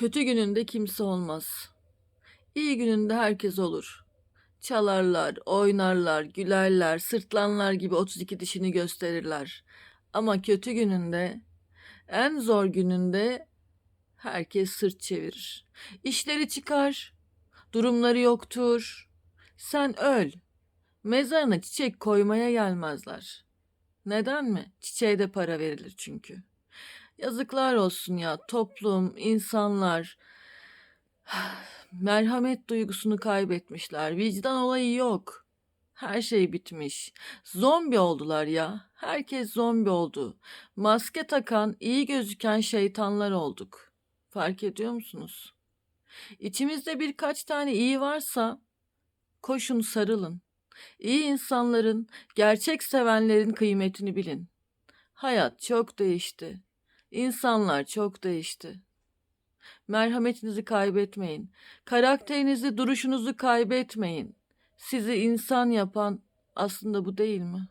Kötü gününde kimse olmaz. İyi gününde herkes olur. Çalarlar, oynarlar, gülerler, sırtlanlar gibi 32 dişini gösterirler. Ama kötü gününde, en zor gününde herkes sırt çevirir. İşleri çıkar, durumları yoktur. Sen öl. Mezarına çiçek koymaya gelmezler. Neden mi? Çiçeğe de para verilir çünkü. Yazıklar olsun ya toplum, insanlar merhamet duygusunu kaybetmişler. Vicdan olayı yok. Her şey bitmiş. Zombi oldular ya. Herkes zombi oldu. Maske takan, iyi gözüken şeytanlar olduk. Fark ediyor musunuz? İçimizde birkaç tane iyi varsa koşun sarılın. İyi insanların, gerçek sevenlerin kıymetini bilin. Hayat çok değişti. İnsanlar çok değişti. Merhametinizi kaybetmeyin. Karakterinizi, duruşunuzu kaybetmeyin. Sizi insan yapan aslında bu değil mi?